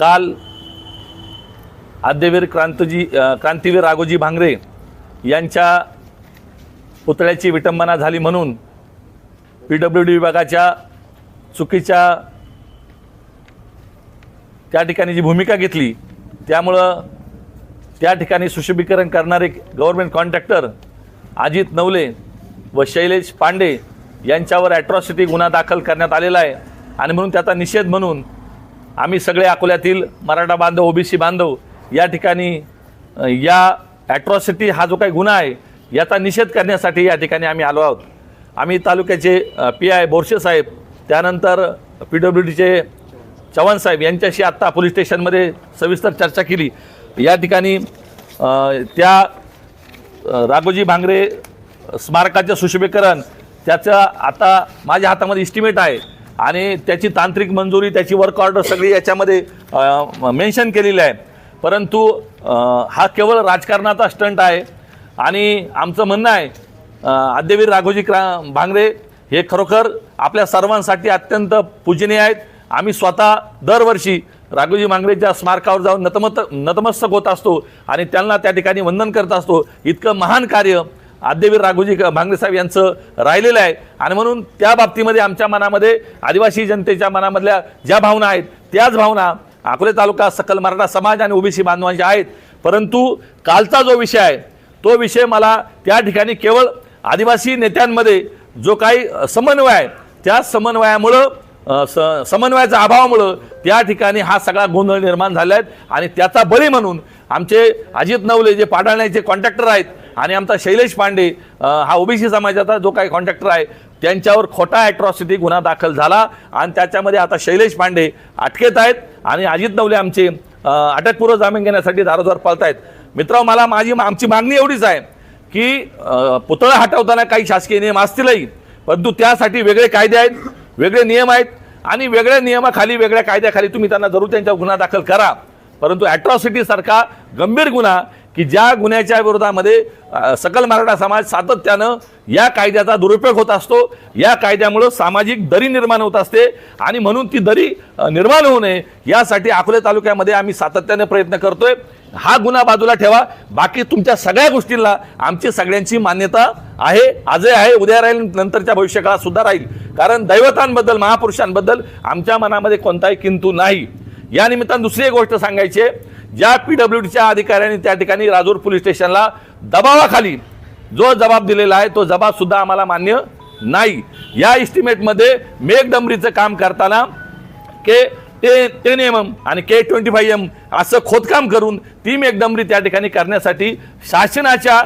काल आद्यवीर क्रांतजी क्रांतीवीर राघोजी भांगरे यांच्या पुतळ्याची विटंबना झाली म्हणून पी डब्ल्यू डी विभागाच्या चुकीच्या त्या ठिकाणी जी भूमिका घेतली त्यामुळं त्या ठिकाणी सुशोभीकरण करणारे गव्हर्नमेंट कॉन्ट्रॅक्टर अजित नवले व शैलेश पांडे यांच्यावर ॲट्रॉसिटी गुन्हा दाखल करण्यात आलेला आहे आणि म्हणून त्याचा निषेध म्हणून आम्ही सगळे अकोल्यातील मराठा बांधव ओबीसी बांधव या ठिकाणी या ॲट्रॉसिटी हा जो काही गुन्हा आहे याचा निषेध करण्यासाठी या ठिकाणी आम्ही आलो आहोत. आम्ही तालुक्याचे पी आय बोरशे साहेब त्यानंतर पी डब्ल्यू डीचे चव्हाण साहेब यांच्याशी आत्ता पोलीस स्टेशनमध्ये सविस्तर चर्चा केली. या ठिकाणी त्या राघोजी भांगरे स्मारकाचं सुशोभीकरण त्याचं आता माझ्या हातामध्ये इस्टिमेट आहे. आणि त्याची तांत्रिक मंजुरी त्याची वर्क ऑर्डर सगळी याच्यामध्ये मेन्शन केलेली आहे. परंतु हा केवळ राजकारणाचा स्टंट आहे. आणि आमचं म्हणणं आहे आद्यवीर राघोजी क्रा भांगरे हे खरोखर आपल्या सर्वांसाठी अत्यंत पूजनीय आहेत. आम्ही स्वतः दरवर्षी राघोजी मांगरेच्या स्मारकावर जाऊन नतमत नतमस्तक होत असतो आणि त्यांना त्या ठिकाणी वंदन करत असतो. इतकं महान कार्य आद्यवीर राघोजी भांगरे साहेब यांचं राहिलेलं आहे. आणि म्हणून त्या बाबतीमध्ये आमच्या मनामध्ये आदिवासी जनतेच्या मनामधल्या ज्या भावना आहेत त्याच भावना अकोले तालुका सकल मराठा समाज आणि ओबीसी बांधवांच्या आहेत. परंतु कालचा जो विषय आहे तो विषय मला त्या ठिकाणी केवळ आदिवासी नेत्यांमध्ये जो काही समन्वय आहे त्या समन्वयामुळं स समन्वयाच्या अभावामुळं त्या ठिकाणी हा सगळा गोंधळ निर्माण झाला आहे आणि त्याचा बळी म्हणून आमचे अजित नवले जे पाडळण्याचे कॉन्ट्रॅक्टर आहेत आणि आमचा शैलेश पांडे हा ओबीसी समाजाचा जो काही कॉन्ट्रॅक्टर आहे त्यांच्यावर खोटा ॲट्रॉसिटी गुन्हा दाखल झाला आणि त्याच्यामध्ये आता शैलेश पांडे अटकेत आहेत आणि अजित नवले आमचे अटकपूर्व जामीन घेण्यासाठी दारोदार पाळत आहेत मित्रांनो मला माझी आमची मागणी एवढीच आहे की पुतळा हटवताना काही शासकीय नियम असतीलही परंतु त्यासाठी वेगळे कायदे आहेत वेगळे नियम आहेत आणि वेगळ्या नियमाखाली वेगळ्या कायद्याखाली तुम्ही त्यांना जरूर त्यांच्यावर गुन्हा दाखल करा. परंतु ॲट्रॉसिटीसारखा गंभीर गुन्हा की ज्या गुन्ह्याच्या विरोधामध्ये सकल मराठा समाज सातत्यानं या कायद्याचा दुरुपयोग होत असतो. या कायद्यामुळं सामाजिक दरी निर्माण होत असते आणि म्हणून ती दरी निर्माण होऊ नये यासाठी अकोले तालुक्यामध्ये आम्ही सातत्याने प्रयत्न करतोय. हा गुन्हा बाजूला ठेवा. बाकी तुमच्या सगळ्या गोष्टींना आमची सगळ्यांची मान्यता आहे आजही आहे उद्या राहील नंतरच्या भविष्यकाळात सुद्धा राहील. कारण दैवतांबद्दल महापुरुषांबद्दल आमच्या मनामध्ये कोणताही किंतू नाही. या निमित्तानं दुसरी एक गोष्ट सांगायची आहे. ज्या पी डब्ल्यू डीच्या अधिकाऱ्यांनी त्या ठिकाणी राजूर पोलीस स्टेशनला दबावाखाली जो जबाब दिलेला आहे तो जबाब सुद्धा आम्हाला मान्य नाही. या इस्टिमेटमध्ये मेघडंबरीचं काम करताना के ते टेन एम एम आणि के ट्वेंटी फाईव्ह एम असं खोदकाम करून ती मेघडंबरी त्या ठिकाणी करण्यासाठी शासनाच्या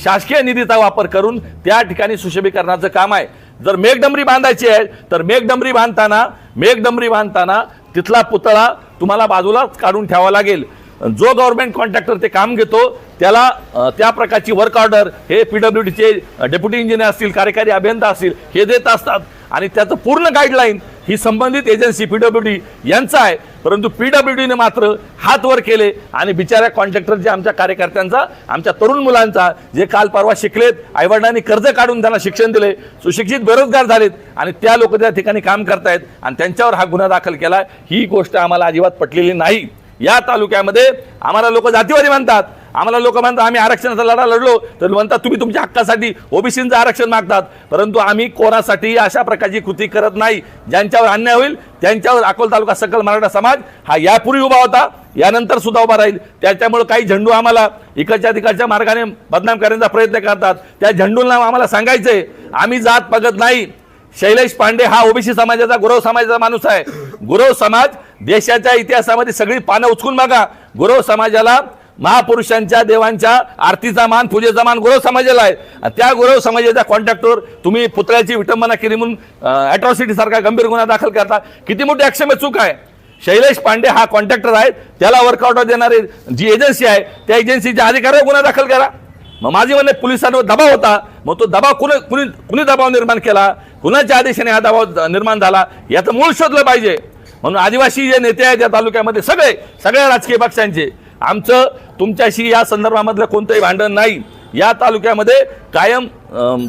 शासकीय निधीचा वापर करून त्या ठिकाणी सुशोभीकरणाचं काम आहे. जर मेघडंबरी बांधायची आहे तर मेघडंबरी बांधताना मेघडंबरी बांधताना तिथला पुतळा तुम्हाला बाजूलाच काढून ठेवावा लागेल. जो गव्हर्नमेंट कॉन्ट्रॅक्टर ते काम घेतो त्याला त्या प्रकारची वर्क ऑर्डर हे पी डब्ल्यू डीचे डेप्युटी इंजिनियर असतील कार्यकारी अभियंता असतील हे देत असतात. आणि त्याचं पूर्ण गाईडलाईन ही संबंधित एजन्सी पी डब्ल्यू डी यांचा आहे. परंतु पी डब्ल्यू डीने मात्र हात वर केले आणि बिचाऱ्या कॉन्ट्रॅक्टरच्या आमच्या कार्यकर्त्यांचा आमच्या तरुण मुलांचा जे काल परवा शिकलेत आईवडिलांनी कर्ज काढून त्यांना शिक्षण दिले सुशिक्षित बेरोजगार झालेत आणि त्या लोक त्या ठिकाणी काम करतायत आणि त्यांच्यावर हा गुन्हा दाखल केला ही गोष्ट आम्हाला अजिबात पटलेली नाही. या तालुक्यामध्ये आम्हाला लोक जातीवादी म्हणतात. आम्हाला लोक म्हणतात आम्ही आरक्षणाचा लढा लढलो. तर म्हणतात तुम्ही तुमच्या हक्कासाठी ओबीसींचं आरक्षण मागतात. परंतु आम्ही कोणासाठी अशा प्रकारची कृती करत नाही. ज्यांच्यावर अन्याय होईल त्यांच्यावर अकोल तालुका सकल मराठा समाज हा यापूर्वी उभा होता. यानंतर सुद्धा उभा राहील. त्याच्यामुळे काही झेंडू आम्हाला इकडच्या तिकडच्या मार्गाने बदनाम करण्याचा प्रयत्न करतात. त्या झेंडूंना आम्हाला सांगायचंय आम्ही जात बघत नाही. शैलेश पांडे हा ओबीसी समाजाचा गुरव समाजाचा माणूस आहे. गुरव समाज देशाच्या इतिहासामध्ये सगळी पानं उचकून बघा गुरव समाजाला महापुरुषांच्या देवांच्या आरतीचा मान पूजेचा मान गुरव समाजाला आहे. आणि त्या गुरव समाजाच्या कॉन्ट्रॅक्टवर तुम्ही पुतळ्याची विटंबना केली म्हणून अॅट्रॉसिटी सारखा गंभीर गुन्हा दाखल करता. किती मोठी अक्षम्य चूक आहे. शैलेश पांडे हा कॉन्ट्रॅक्टर आहे. त्याला वर्कआउट देणारी जी एजन्सी आहे त्या एजन्सीच्या अधिकाऱ्यावर गुन्हा दाखल करा. मग माझी म्हणणे पोलिसांवर दबाव होता. मग तो दबाव कुणी कुणी कुणी दबाव निर्माण केला? कुणाच्या आदेशाने हा दबाव निर्माण झाला? याचं मूळ शोधलं पाहिजे. म्हणून आदिवासी जे नेते आहेत या तालुक्यामध्ये सगळे सगळ्या राजकीय पक्षांचे आमचं तुमच्याशी या संदर्भामधलं कोणतंही भांडण नाही. या तालुक्यामध्ये कायम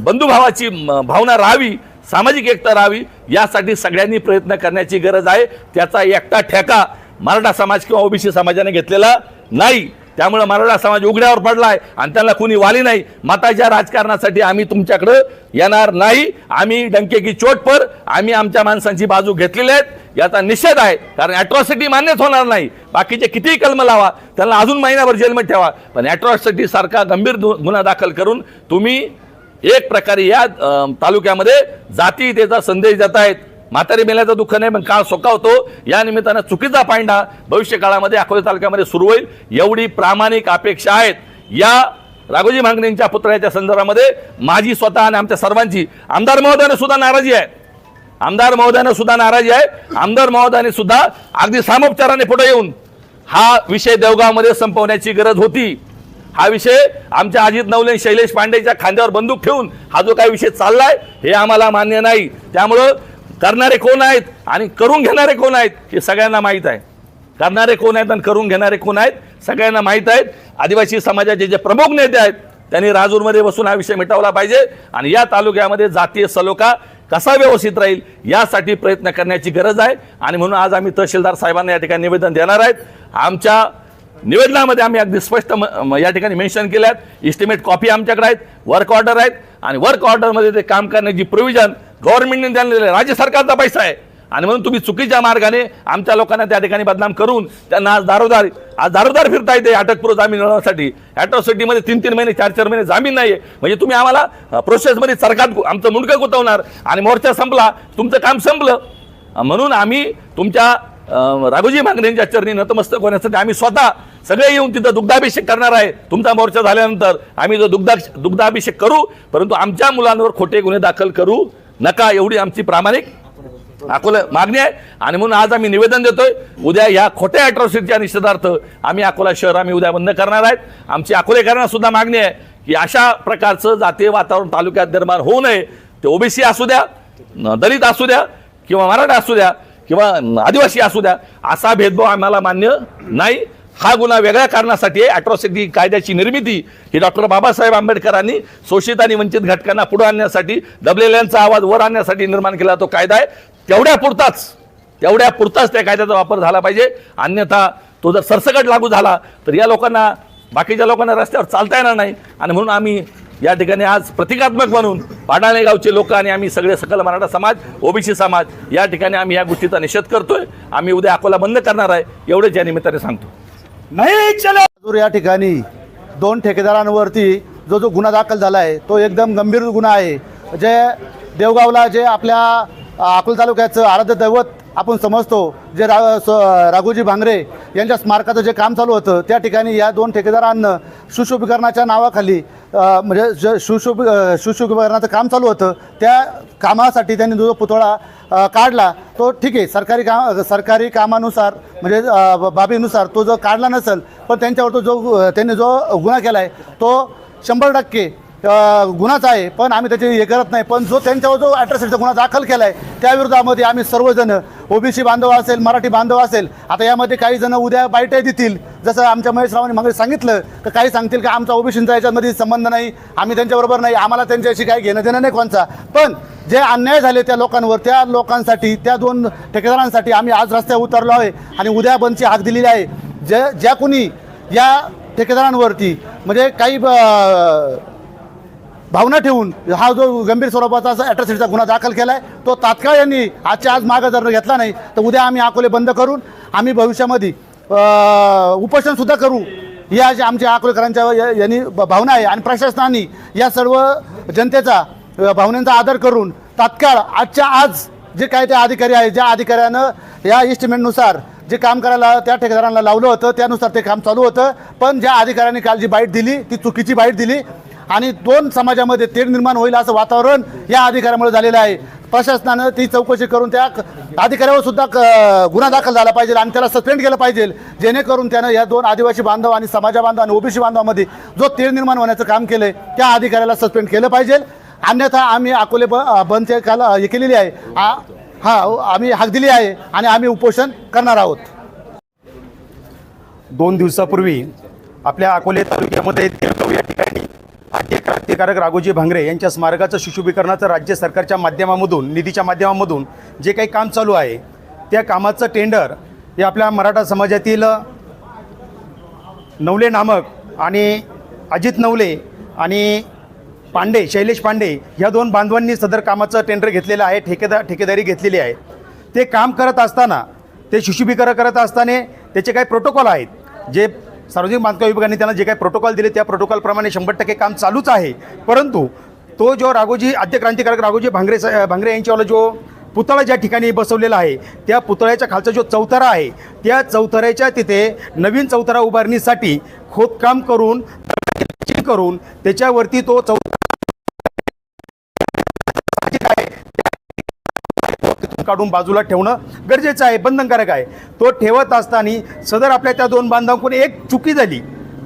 बंधुभावाची भावना राहावी सामाजिक एकता राहावी यासाठी सगळ्यांनी प्रयत्न करण्याची गरज आहे. त्याचा एकटा ठेका मराठा समाज किंवा ओबीसी समाजाने घेतलेला नाही. त्यामुळे मराठा समाज उघड्यावर पडलाय आणि त्यांना कुणी वाली नाही. मताच्या राजकारणासाठी आम्ही तुमच्याकडं येणार नाही. आम्ही डंके की आम्ही आमच्या माणसांची बाजू घेतलेली आहेत. याचा निषेध आहे कारण ॲट्रॉसिटी मान्यच होणार नाही. बाकीचे कितीही कलम लावा त्यांना अजून महिनाभर जेलमध्ये ठेवा. पण ॲट्रॉसिटी सारखा गंभीर दु- गुन्हा दाखल करून तुम्ही एक प्रकारे या तालुक्यामध्ये जातीयतेचा संदेश देत आहेत म्हातारी मेल्याचं दुःख नाही पण काळ सोकावतो या निमित्तानं चुकीचा पांडा भविष्य काळामध्ये अकोले तालुक्यामध्ये सुरू होईल. एवढी प्रामाणिक अपेक्षा आहेत. या राघोजी मांगणेंच्या पुतळ्याच्या संदर्भामध्ये माझी स्वतः आणि आमच्या सर्वांची आमदार महोदयाने सुद्धा नाराजी आहे. आमदार महोदयाने सुद्धा नाराजी आहे. आमदार महोदयाने सुद्धा अगदी सामोपचाराने पुढे येऊन हा विषय देवगावमध्ये संपवण्याची गरज होती. हा विषय आमच्या अजित नवले शैलेश पांडेच्या खांद्यावर बंदूक ठेवून हा जो काही विषय चाललाय हे आम्हाला मान्य नाही. त्यामुळं करणारे कोण आहेत आणि करून घेणारे कोण आहेत हे सगळ्यांना माहीत आहे. करणारे कोण आहेत आणि करून घेणारे कोण आहेत सगळ्यांना माहीत आहेत. आदिवासी समाजाचे जे प्रमुख नेते आहेत त्यांनी राजूरमध्ये बसून हा विषय मिटवला पाहिजे आणि या तालुक्यामध्ये जातीय सलोखा कसा व्यवस्थित राहील यासाठी प्रयत्न करण्याची गरज आहे. आणि म्हणून आज आम्ही तहसीलदार साहेबांना या ठिकाणी निवेदन देणार आहेत. आमच्या निवेदनामध्ये आम्ही अगदी स्पष्ट म- या ठिकाणी मेन्शन केल्या आहेत इस्टिमेट कॉपी आमच्याकडे आहेत. वर्क ऑर्डर आहेत. आणि वर्क ऑर्डरमध्ये ते काम करण्याची प्रोव्हिजन गव्हर्नमेंटने दिलेलं राज्य सरकारचा पैसा आहे. आणि म्हणून तुम्ही चुकीच्या मार्गाने आमच्या लोकांना त्या ठिकाणी बदनाम करून त्यांना आज दारोदार आज दारोदार फिरता येते अटकपूर्व जामीन मिळवण्यासाठी. ॲट्रॉसिटीमध्ये तीन तीन महिने चार चार महिने जामीन नाही आहे म्हणजे तुम्ही आम्हाला प्रोसेसमध्ये सरकार आमचं मुंडकं गुतवणार आणि मोर्चा संपला तुमचं काम संपलं. म्हणून आम्ही तुमच्या राघोजी मागण्यांच्या चरणी नतमस्तक होण्यासाठी आम्ही स्वतः सगळे येऊन तिथं दुग्धाभिषेक करणार आहे. तुमचा मोर्चा झाल्यानंतर आम्ही जो दुग्धा दुग्धाभिषेक करू परंतु आमच्या मुलांवर खोटे गुन्हे दाखल करू. नका एवढी आमची प्रामाणिक. अकोला मागणी आहे. आणि म्हणून आज आम्ही निवेदन देतोय उद्या या खोट्या अॅट्रॉसिटीच्या निषेधार्थ आम्ही अकोला शहर आम्ही उद्या बंद करणार आहेत. आमची अकोलेकरांना सुद्धा मागणी आहे की अशा प्रकारचं जातीय वातावरण तालुक्यात निर्माण होऊ नये. ते ओबीसी असू द्या दलित असू द्या किंवा मराठा असू द्या किंवा आदिवासी असू द्या असा भेदभाव आम्हाला मान्य नाही. हा गुन्हा वेगळ्या कारणासाठी आहे. अॅट्रॉसिटी कायद्याची निर्मिती. ही डॉक्टर बाबासाहेब आंबेडकरांनी शोषित आणि वंचित घटकांना पुढे आणण्यासाठी दबलेल्यांचा आवाज वर आणण्यासाठी निर्माण केला तो कायदा आहे. तेवढ्या पुरताच तेवढ्या पुरताच त्या कायद्याचा वापर झाला पाहिजे. अन्यथा तो जर सरसकट लागू झाला तर या लोकांना बाकीच्या लोकांना रस्त्यावर चालता येणार नाही. आणि म्हणून आम्ही या ठिकाणी आज प्रतिकात्मक म्हणून पाडाणे गावचे लोक आणि आम्ही सगळे सकल मराठा समाज ओबीसी समाज या ठिकाणी आम्ही या गोष्टीचा निषेध करतोय. आम्ही उद्या अकोला बंद करणार आहे. एवढेच या निमित्ताने सांगतो. नाही चला. या ठिकाणी दोन ठेकेदारांवरती जो जो गुन्हा दाखल झाला आहे तो एकदम गंभीर गुन्हा आहे. जे देवगावला जे आपल्या अकोला तालुक्याचं आराध्य दैवत आपण समजतो जे रा स- राघोजी भांगरे यांच्या स्मारकाचं जे काम चालू होतं त्या ठिकाणी या दोन ठेकेदारांना सुशोभीकरणाच्या नावाखाली म्हणजे ज सुशोभी अ, सुशोभीकरणाचं काम चालू होतं त्या कामासाठी त्यांनी जो पुतळा काढला तो ठीक आहे सरकारी काम सरकारी कामानुसार म्हणजे बाबीनुसार तो जो काढला नसेल पण त्यांच्यावर तो जो त्यांनी जो गुन्हा केला आहे तो शंभर टक्के गुन्हाच आहे पण आम्ही त्याची हे करत नाही. पण जो त्यांच्यावर जो ॲट्रॉसिटीचा गुन्हा दाखल केला आहे त्या विरोधामध्ये आम्ही सर्वजण ओबीसी बांधव असेल मराठी बांधव असेल आता यामध्ये काही जण उद्या बाईटही देतील. जसं आमच्या महेश रावांनी मागे सांगितलं तर काही सांगतील का आमचा ओबीसींचा याच्यामध्ये संबंध नाही आम्ही त्यांच्याबरोबर नाही आम्हाला त्यांच्याशी काही घेणं देणं नाही कोणचा. पण जे अन्याय झाले त्या लोकांवर त्या लोकांसाठी त्या दोन ठेकेदारांसाठी आम्ही आज रस्त्यावर उतरलो आहे आणि उद्या बंदची हाक दिलेली आहे. ज्या ज्या कोणी या ठेकेदारांवरती म्हणजे काही ब- भावना ठेवून हा जो गंभीर स्वरूपाचा असा अॅट्रॉसिटीचा गुन्हा दाखल केला आहे तो तात्काळ यांनी आजच्या आज मागं जर घेतला नाही तर उद्या आम्ही अकोले बंद करून आम्ही भविष्यामध्ये उपोषणसुद्धा करू. या ज्या आमच्या अकोलेकरांच्या यांनी भावना आहे आणि प्रशासनाने या सर्व जनतेचा भावनांचा आदर करून तात्काळ आजच्या आज जे काय ते अधिकारी आहे ज्या अधिकाऱ्यानं या इस्टिमेटनुसार जे काम करायला त्या ठेकेदारांना लावलं होतं त्यानुसार ते काम चालू होतं. पण ज्या अधिकाऱ्यांनी काल जी बाईट दिली ती चुकीची बाईट दिली आणि दोन समाजामध्ये तेढ निर्माण होईल असं वातावरण या अधिकाऱ्यामुळे झालेलं आहे. प्रशासनानं ती चौकशी करून त्या अधिकाऱ्यावर सुद्धा क- गुन्हा दाखल झाला पाहिजे आणि त्याला सस्पेंड केलं पाहिजे. जेणेकरून त्यानं या दोन आदिवासी बांधव आणि समाजा बांधव आणि ओबीसी बांधवामध्ये जो तेढ निर्माण होण्याचं काम केलं आहे त्या अधिकाऱ्याला सस्पेंड केलं पाहिजे. अन्यथा आम्ही अकोले ब बंदचे काला हे केलेली आहे. हा आम्ही हाक दिली आहे आणि आम्ही उपोषण करणार आहोत. दोन दिवसापूर्वी आपल्या अकोले तालुक्यामध्ये या ठिकाणी आद्य क्रांतिकारक राघोजी भांगरे यांच्या स्मारकाचं शिशुभीकरणाचं राज्य सरकारच्या माध्यमामधून निधीच्या माध्यमामधून जे काही काम चालू आहे त्या कामाचं टेंडर हे आपल्या मराठा समाजातील नवले नामक आणि अजित नवले आणि पांडे शैलेश पांडे ह्या दोन बांधवांनी सदर कामाचं टेंडर घेतलेलं आहे ठेकेदार ठेकेदारी घेतलेली आहे. ते काम करत असताना ते शिशुभीकरण करत असताना त्याचे काही प्रोटोकॉल आहेत जे सार्वजनिक बांधकाम विभागाने त्यांना जे काही प्रोटोकॉल दिले त्या प्रोटोकॉलप्रमाणे शंभर टक्के काम चालूच आहे. परंतु तो जो राघोजी आद्य क्रांतिकारक राघोजी भांगरे भांगरे यांच्यावाला जो पुतळा ज्या ठिकाणी बसवलेला आहे त्या पुतळ्याच्या खालचा जो चौथरा आहे त्या चौथऱ्याच्या तिथे नवीन चौथरा उभारणीसाठी खोदकाम करून करून त्याच्यावरती तो चौथरा काढून बाजूला ठेवणं गरजेचं आहे बंधनकारक आहे. तो ठेवत असताना सदर आपल्या त्या दोन बांधवांकडून एक चुकी झाली.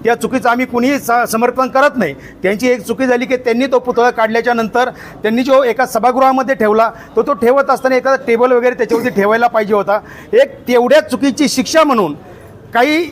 त्या चुकीचं आम्ही कुणीही स समर्थन करत नाही. त्यांची एक चुकी झाली की त्यांनी तो पुतळा काढल्याच्या नंतर त्यांनी जो एका सभागृहामध्ये ठेवला तो तो ठेवत असताना एखादा टेबल वगैरे त्याच्यावरती ठेवायला पाहिजे होता. एक तेवढ्या चुकीची शिक्षा म्हणून काही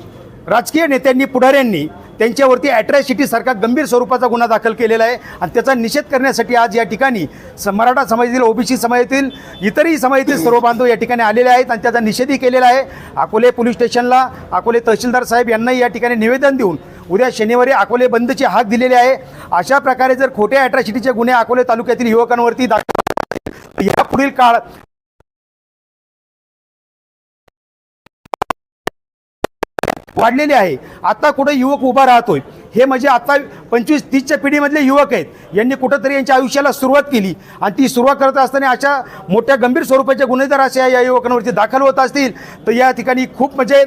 राजकीय नेत्यांनी पुढाऱ्यांनी त्यांच्यावरती ॲट्रॅसिटीसारखा गंभीर स्वरूपाचा गुन्हा दाखल केलेला आहे. आणि त्याचा निषेध करण्यासाठी आज या ठिकाणी स मराठा समाजातील ओबीसी समाजातील इतरही समाजातील सर्व बांधव या ठिकाणी आलेले आहेत आणि त्याचा निषेधही केलेला आहे. अकोले पोलीस स्टेशनला अकोले तहसीलदार साहेब यांनाही या ठिकाणी निवेदन देऊन उद्या शनिवारी अकोले बंदची हाक दिलेली आहे. अशा प्रकारे जर खोट्या ॲट्रॅसिटीचे गुन्हे अकोले तालुक्यातील युवकांवरती दाखल यापुढील काळ वाढलेली आहे. आता कुठे युवक उभा राहतोय. हे म्हणजे आता पंचवीस तीसच्या पिढीमधले युवक आहेत. यांनी कुठंतरी यांच्या आयुष्याला सुरुवात केली. आणि ती सुरुवात करत असताना अशा मोठ्या गंभीर स्वरूपाच्या गुन्हे जर अशा या युवकांवरती दाखल होत असतील तर या ठिकाणी खूप म्हणजे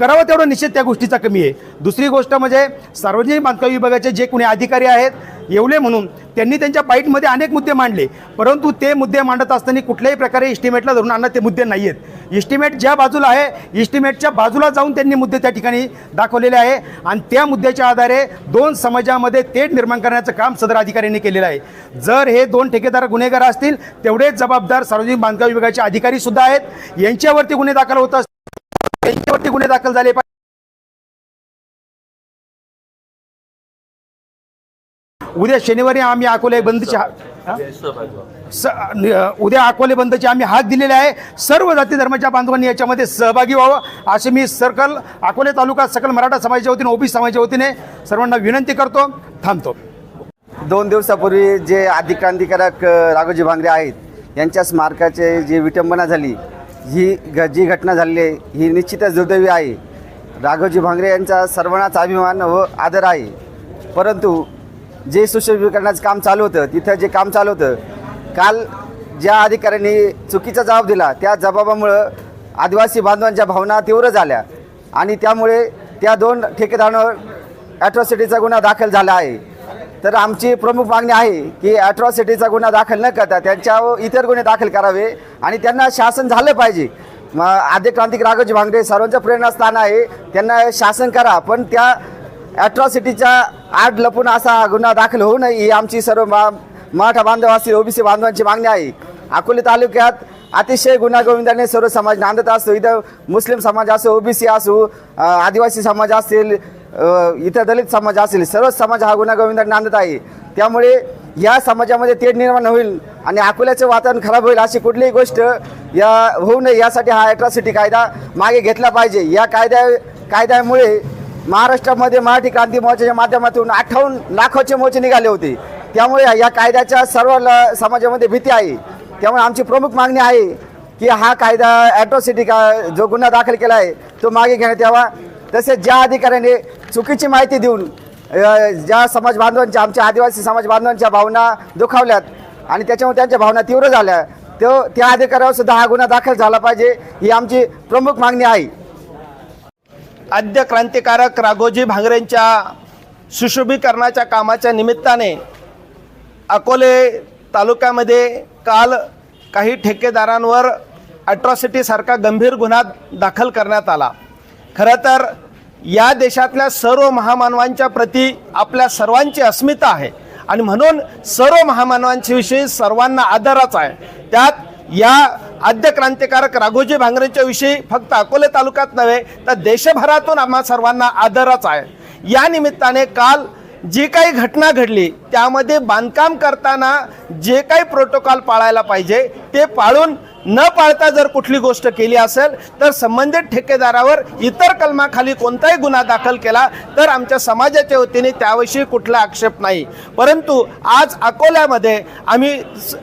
करावं तेवढा निषेध त्या गोष्टीचा कमी आहे. दुसरी गोष्ट म्हणजे सार्वजनिक बांधकाम विभागाचे जे कोणी अधिकारी आहेत येवले म्हणून त्यांनी त्यांच्या बाईटमध्ये अनेक मुद्दे मांडले. परंतु ते मुद्दे मांडत असताना कुठल्याही प्रकारे इस्टिमेटला धरून आणणं ते मुद्दे नाही आहेत इस्टिमेट ज्या बाजूला आहे इस्टिमेटच्या बाजूला जाऊन त्यांनी मुद्दे त्या ठिकाणी दाखवलेले आहे. आणि त्या मुद्द्याच्या आधारे दोन समाजामध्ये तेढ निर्माण करण्याचं काम सदर अधिकाऱ्यांनी केलेलं आहे. जर हे दोन ठेकेदार गुन्हेगार असतील तेवढेच जबाबदार सार्वजनिक बांधकाम विभागाचे अधिकारी सुद्धा आहेत. यांच्यावरती गुन्हे दाखल होत असतील यांच्यावरती गुन्हे दाखल झाले पाहिजे. उद्या शनिवारी आम्ही अकोले बंदची? स उद्या अकोले बंदची आम्ही हाक दिलेले आहे. सर्व जाती धर्माच्या बांधवांनी याच्यामध्ये सहभागी व्हावं असे मी सर्कल अकोले तालुका सकल मराठा समाजाच्या वतीने ओबीसी समाजाच्या वतीने सर्वांना विनंती करतो थांबतो. दोन दिवसापूर्वी जे आदिक्रांतिकारक राघोजी भांगरे आहेत यांच्या स्मारकाचे जी विटंबना झाली ही घ जी घटना झालेली आहे ही निश्चितच दुर्दैवी आहे. राघोजी भांगरे यांचा सर्वांनाच अभिमान व आदर आहे. परंतु जे सुशोभीकरणाचं काम चालू होतं तिथं जे काम चालू होतं काल ज्या अधिकाऱ्यांनी चुकीचा जबाब दिला त्या जबाबामुळं आदिवासी बांधवांच्या भावना तीव्र झाल्या आणि त्यामुळे त्या दोन ठेकेदारांवर ॲट्रॉसिटीचा गुन्हा दाखल झाला आहे. तर आमची प्रमुख मागणी आहे की ॲट्रॉसिटीचा गुन्हा दाखल न करता त्यांच्यावर इतर गुन्हे दाखल करावे आणि त्यांना शासन झालं पाहिजे. म आद्य क्रांतिक राघोजी भांगडे सर्वांचं प्रेरणास्थान आहे. त्यांना शासन करा पण त्या ॲट्रॉसिटीच्या आड लपून असा गुन्हा दाखल होऊ नये ही आमची सर्व मा मराठा बांधव असतील ओबीसी बांधवांची मागणी आहे. अकोले तालुक्यात अतिशय गुन्हागोविंदाने सर्व समाज नांदत असतो. इथं मुस्लिम समाज असो ओबीसी असो आदिवासी समाज असतील इतर दलित समाज असतील सर्व समाज हा गुन्हागोविंदाने नांदत आहे. त्यामुळे या समाजामध्ये तेढ निर्माण होईल आणि अकोल्याचं वातावरण खराब होईल अशी कुठलीही गोष्ट या होऊ नये. यासाठी हा ॲट्रॉसिटी कायदा मागे घेतला पाहिजे. या कायद्या कायद्यामुळे महाराष्ट्रामध्ये मराठी क्रांती मोर्चाच्या माध्यमातून अठ्ठावन्न लाखाचे मोर्चे निघाले होते. त्यामुळे या कायद्याच्या सर्व ल- समाजामध्ये भीती आहे. त्यामुळे आमची प्रमुख मागणी आहे की हा कायदा ॲट्रॉसिटी का जो गुन्हा दाखल केला आहे तो मागे घेण्यात यावा. तसेच ज्या अधिकाऱ्याने चुकीची माहिती देऊन ज्या समाज बांधवांच्या आमच्या आदिवासी समाज बांधवांच्या भावना दुखावल्यात आणि त्याच्यामुळे त्यांच्या भावना तीव्र झाल्या तो त्या अधिकाऱ्यावर सुद्धा हा गुन्हा दाखल झाला पाहिजे ही आमची प्रमुख मागणी आहे. आद्य क्रांतिकारक राघोजी भांगरेंच्या सुशोभीकरणाच्या कामाच्या निमित्ताने अकोले तालुक्यामध्ये काल काही ठेकेदारांवर अट्रॉसिटीसारखा गंभीर गुन्हा दाखल करण्यात आला. खरं तर या देशातल्या सर्व महामानवांच्या प्रती आपल्या सर्वांची अस्मिता आहे. आणि म्हणून सर्व महामानवांच्याविषयी सर्वांना आदरच आहे. त्यात या आद्य क्रांतिकारक राघोजी भांगरेंच्या विषयी फक्त अकोले तालुक्यात नव्हे तर देशभरातून आम्हा सर्वांना आदरच आहे. या निमित्ताने काल जी काही घटना घडली त्यामध्ये बांधकाम करताना जे काही प्रोटोकॉल पाळायला पाहिजे ते पाळून न पाळता जर कुठली गोष्ट केली असेल तर संबंधित ठेकेदारावर इतर कलमाखाली कोणताही गुन्हा दाखल केला तर आमच्या समाजाच्या वतीने त्याविषयी कुठला आक्षेप नाही. परंतु आज अकोल्यामध्ये आम्ही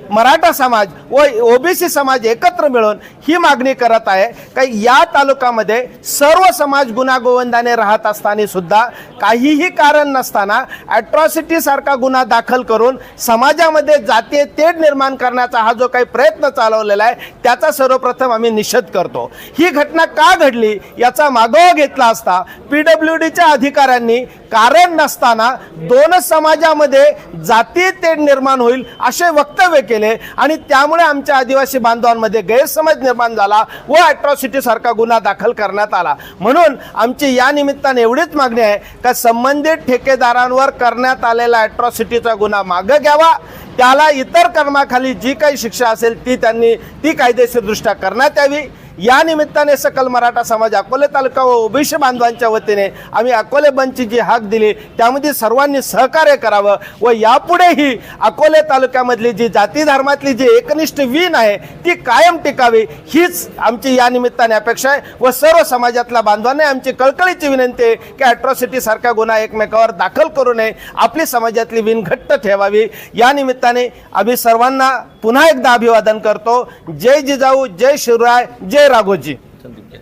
मराठा समाज व ओबीसी समाज एकत्र मिळून ही मागणी करत आहे का या तालुक्यामध्ये सर्व समाज गुन्हागोविंदाने राहत असताना सुद्धा काहीही कारण नसताना अॅट्रॉसिटी सारखा गुन्हा दाखल करून समाजामध्ये जातीय तेढ निर्माण करण्याचा हा जो काही प्रयत्न चालवलेला आहे त्याचा सर्वप्रथम आम्ही निषेध करतो. ही घटना का घडली? याचा मागोवा घेतला असता पी डब्ल्यू डीच्या अधिकाऱ्यांनी कारण नसताना दोन समाजामध्ये जातीय तेढ निर्माण होईल असे वक्तव्य केले आणि त्यामुळे आमच्या आदिवासी बांधवांमध्ये गैरसमज निर्माण झाला व अॅट्रॉसिटी सारखा गुन्हा दाखल करण्यात आला. म्हणून आमची या निमित्ताने एवढीच मागणी आहे का संबंधित ठेकेदारांवर करण्यात आलेला अॅट्रॉसिटीचा गुन्हा मागं घ्यावा? त्याला इतर कर्माखाली जी काही शिक्षा असेल ती त्यांनी ती कायदेशीरदृष्ट्या करण्यात यावी. या निमित्ताने सकल मराठा समाज अकोले तालुका व ओबीसी बांधवांच्या वतीने आम्ही अकोले बंदची जी हाक दिली. त्यामध्ये सर्वांनी सहकार्य करावं व यापुढेही अकोले तालुक्यामधली जी जाती धर्मातली जी एकनिष्ठ वीण आहे ती कायम टिकावी हीच आमची या निमित्ताने अपेक्षा आहे. व सर्व समाजातल्या बांधवांनी आमची कळकळीची विनंती आहे की अॅट्रॉसिटी गुन्हा एकमेकावर दाखल करू नये आपली समाजातली विण घट्ट ठेवावी. या निमित्ताने आम्ही सर्वांना पुन्हा एकदा अभिवादन करतो. जय जिजाऊ जय शिवराय जय राघोजी